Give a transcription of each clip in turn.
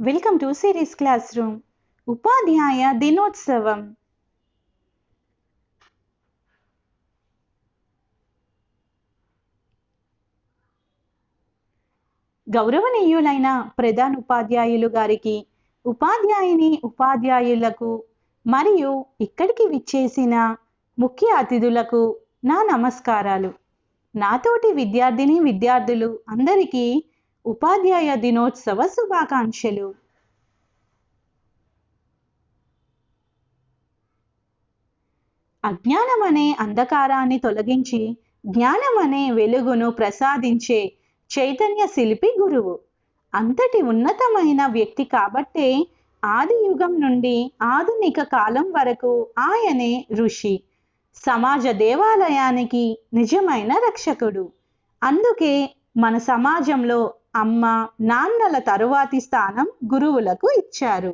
Welcome to series classroom ఉపాధ్యాయ దినోత్సవం గౌరవనీయులైన ప్రధాన ఉపాధ్యాయులు గారికి ఉపాధ్యాయుని ఉపాధ్యాయులకు మరియు ఇక్కడికి విచ్చేసిన ముఖ్య అతిథులకు నా నమస్కారాలు. నాతోటి విద్యార్థిని విద్యార్థులు అందరికీ ఉపాధ్యాయ దినోత్సవ శుభాకాంక్షలు. అజ్ఞానం అనే అంధకారాన్ని తొలగించి జ్ఞానం అనే వెలుగును ప్రసాదించే చైతన్య శిల్పి గురువు. అంతటి ఉన్నతమైన వ్యక్తి కాబట్టే ఆది యుగం నుండి ఆధునిక కాలం వరకు ఆయనే ఋషి. సమాజ దేవాలయానికి నిజమైన రక్షకుడు. అందుకే మన సమాజంలో అమ్మ నాన్నల తరువాతి స్థానం గురువులకు ఇచ్చారు.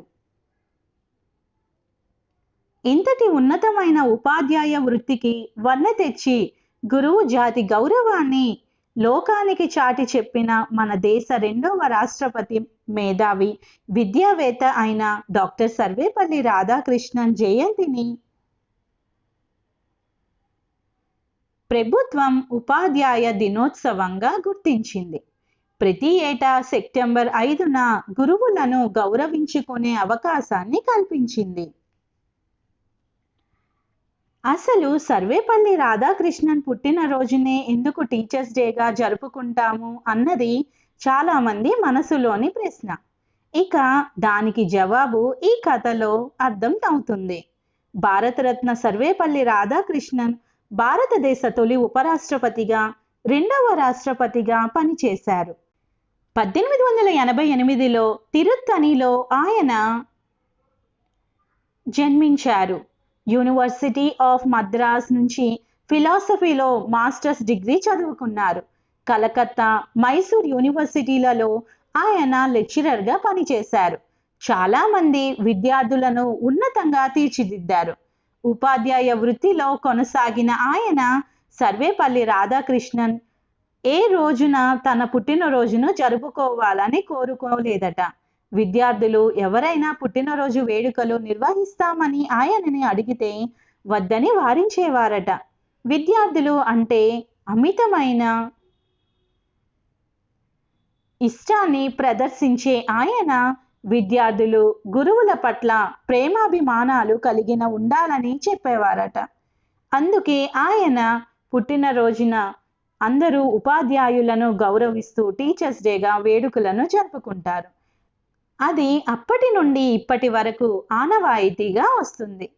ఇంతటి ఉన్నతమైన ఉపాధ్యాయ వృత్తికి వన్నె తెచ్చి గురువు జాతి గౌరవాన్ని లోకానికి చాటి చెప్పిన మన దేశ రెండవ రాష్ట్రపతి మేధావి విద్యావేత్త అయిన డాక్టర్ సర్వేపల్లి రాధాకృష్ణన్ జయంతిని ప్రభుత్వం ఉపాధ్యాయ దినోత్సవంగా గుర్తించింది. ప్రతి ఏటా సెప్టెంబర్ ఐదున గురువులను గౌరవించుకునే అవకాశాన్ని కల్పించింది. అసలు సర్వేపల్లి రాధాకృష్ణన్ పుట్టినరోజునే ఎందుకు టీచర్స్ డేగా జరుపుకుంటాము అన్నది చాలామంది మనసులోని ప్రశ్న. ఇక దానికి జవాబు ఈ కథలో అర్థం అవుతుంది. భారతరత్న సర్వేపల్లి రాధాకృష్ణన్ భారతదేశ తొలి ఉపరాష్ట్రపతిగా రెండవ రాష్ట్రపతిగా పనిచేశారు. పద్దెనిమిది వందల ఎనభై ఎనిమిదిలో తిరుత్తనిలో ఆయన జన్మించారు. యూనివర్సిటీ ఆఫ్ మద్రాస్ నుంచి ఫిలాసఫీలో మాస్టర్స్ డిగ్రీ చదువుకున్నారు. కలకత్తా మైసూర్ యూనివర్సిటీలలో ఆయన లెక్చరర్గా పనిచేశారు. చాలామంది విద్యార్థులను ఉన్నతంగా తీర్చిదిద్దారు. ఉపాధ్యాయ వృత్తిలో కొనసాగిన ఆయన సర్వేపల్లి రాధాకృష్ణన్ ఏ రోజున తన పుట్టినరోజును జరుపుకోవాలని కోరుకోలేదట. విద్యార్థులు ఎవరైనా పుట్టినరోజు వేడుకలు నిర్వహిస్తామని ఆయనని అడిగితే వద్దని వారించేవారట. విద్యార్థులు అంటే అమితమైన ఇష్టాన్ని ప్రదర్శించే ఆయన విద్యార్థులు గురువుల పట్ల ప్రేమాభిమానాలు కలిగిన ఉండాలని చెప్పేవారట. అందుకే ఆయన పుట్టినరోజున అందరూ ఉపాధ్యాయులను గౌరవిస్తూ టీచర్స్ డేగా వేడుకలను జరుపుకుంటారు. అది అప్పటి నుండి ఇప్పటి వరకు ఆనవాయితీగా వస్తుంది.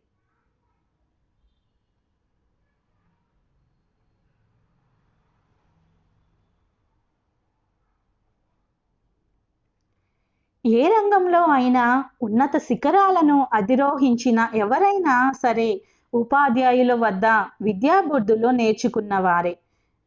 ఏ రంగంలో అయినా ఉన్నత శిఖరాలను అధిరోహించిన ఎవరైనా సరే ఉపాధ్యాయుల వద్ద విద్యాబుద్ధులు నేర్చుకున్నవారే.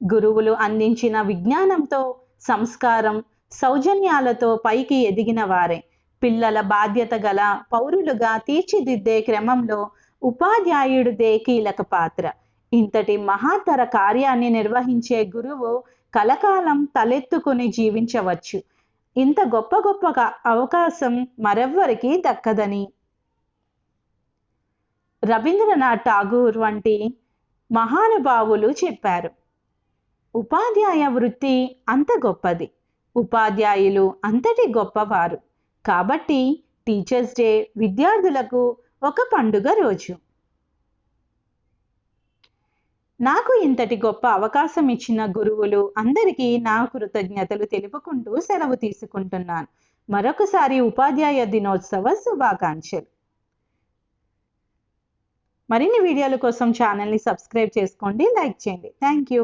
గురువులు అందించిన విజ్ఞానంతో సంస్కారం సౌజన్యాలతో పైకి ఎదిగిన వారే. పిల్లల బాధ్యత గల పౌరులుగా తీర్చిదిద్దే క్రమంలో ఉపాధ్యాయుడిదే కీలక పాత్ర. ఇంతటి మహాతర కార్యాన్ని నిర్వహించే గురువు కలకాలం తలెత్తుకుని జీవించవచ్చు. ఇంత గొప్ప గొప్ప అవకాశం మరెవ్వరికి దక్కదని. రవీంద్రనాథ్ ఠాగూర్ వంటి మహానుభావులు చెప్పారు. ఉపాధ్యాయ వృత్తి అంత గొప్పది. ఉపాధ్యాయులు అంతటి గొప్పవారు. కాబట్టి టీచర్స్ డే విద్యార్థులకు ఒక పండుగ రోజు. నాకు ఇంతటి గొప్ప అవకాశం ఇచ్చిన గురువులు అందరికీ నా కృతజ్ఞతలు తెలుపుకుంటూ సెలవు తీసుకుంటున్నాను. మరొకసారి ఉపాధ్యాయ దినోత్సవ శుభాకాంక్షలు. మరిన్ని వీడియోల కోసం ఛానల్ని సబ్స్క్రైబ్ చేసుకోండి లైక్ చేయండి. Thank you.